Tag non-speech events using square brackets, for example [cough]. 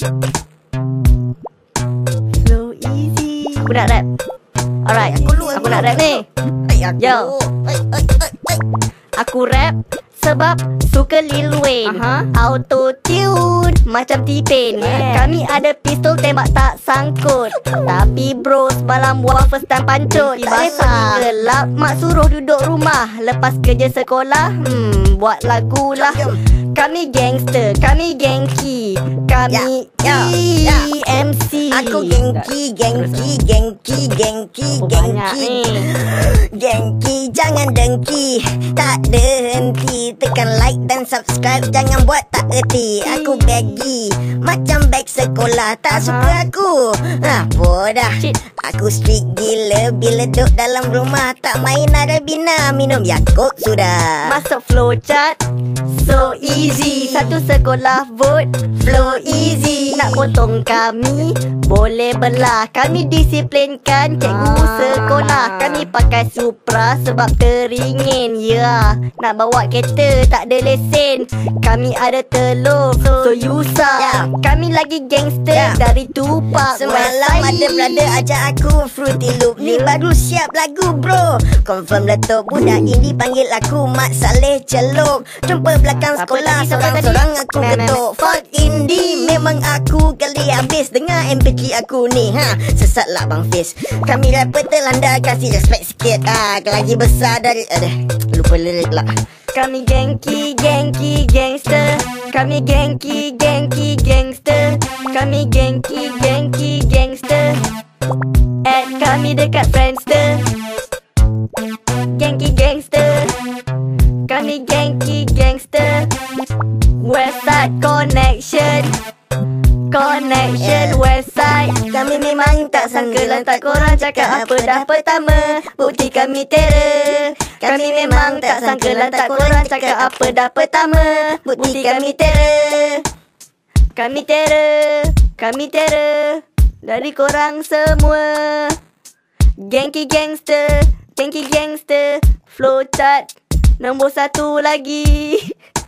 Flow easy. Aku nak rap. Alright, Aku lu, aku aku nak rap ni. Ay, aku. Yo. Ay, ay, ay, ay. Aku rap sebab suka Lil Wayne Aha. Auto tune macam T-Pain. Yeah. Kami ada pistol tembak tak sangkut. Tapi bro semalam buang first time pancut. Tak basah. gelap. Mak suruh duduk rumah. Lepas kerja sekolah Hmm buat lagu lah. Kami gangster Kami gengki Kami Ya, ya, ya. EMC Aku gengki, gengki, gengki, gengki, gengki. Gengki, [gasps] jangan dengki. Tak ada henti. Tekan like dan subscribe. Jangan buat tak erti. Aku baggy Macam bag sekolah Tak Aha. suka aku. Ah, bodah Cik. Aku strict gila Bila duduk dalam rumah. Tak main ada bina Minum Yakult sudah. Masuk flowchart. So easy Satu sekolah vote Flow easy. Nak potong kami Boleh belah. Kami disiplinkan Cikgu Ah. sekolah. Kami pakai Supra Sebab teringin Ya. Yeah. Nak bawa kereta Tak ada lesen. Kami ada telur So, so you suck. Ya. Kami lagi gangster Ya. Dari Tupac. Semalam ada brother ajak aku Fruity Loop ni. Ya. baru siap lagu bro. Confirm letup budak ini panggil aku Mat Saleh Celup Jumpa belakang sekolah tadi, Sorang-sorang aku ketuk Fuck indie Memang aku kali habis Dengar MP3 aku ni ha. Sesat lah bang Fiz Kami rapper terlanda Kasih respect sikit. Ah Lagi besar dari Aduh Lupa lirik lah. Kami gengki, gengki, gangster. Kami gengki, gengki, gangster. Kami gengki, gengki, gangster. Add kami dekat Friendster. Gengki, gangster Kami memang tak sangka lantak korang cakap apa dah pertama. Bukti kami terror. Kami memang tak sangka lantak korang cakap apa dah pertama. Bukti kami terror. Kami terror. Kami terror Dari korang semua. Gengki gangster Gengki gangster. Flowchart Nombor satu lagi [laughs]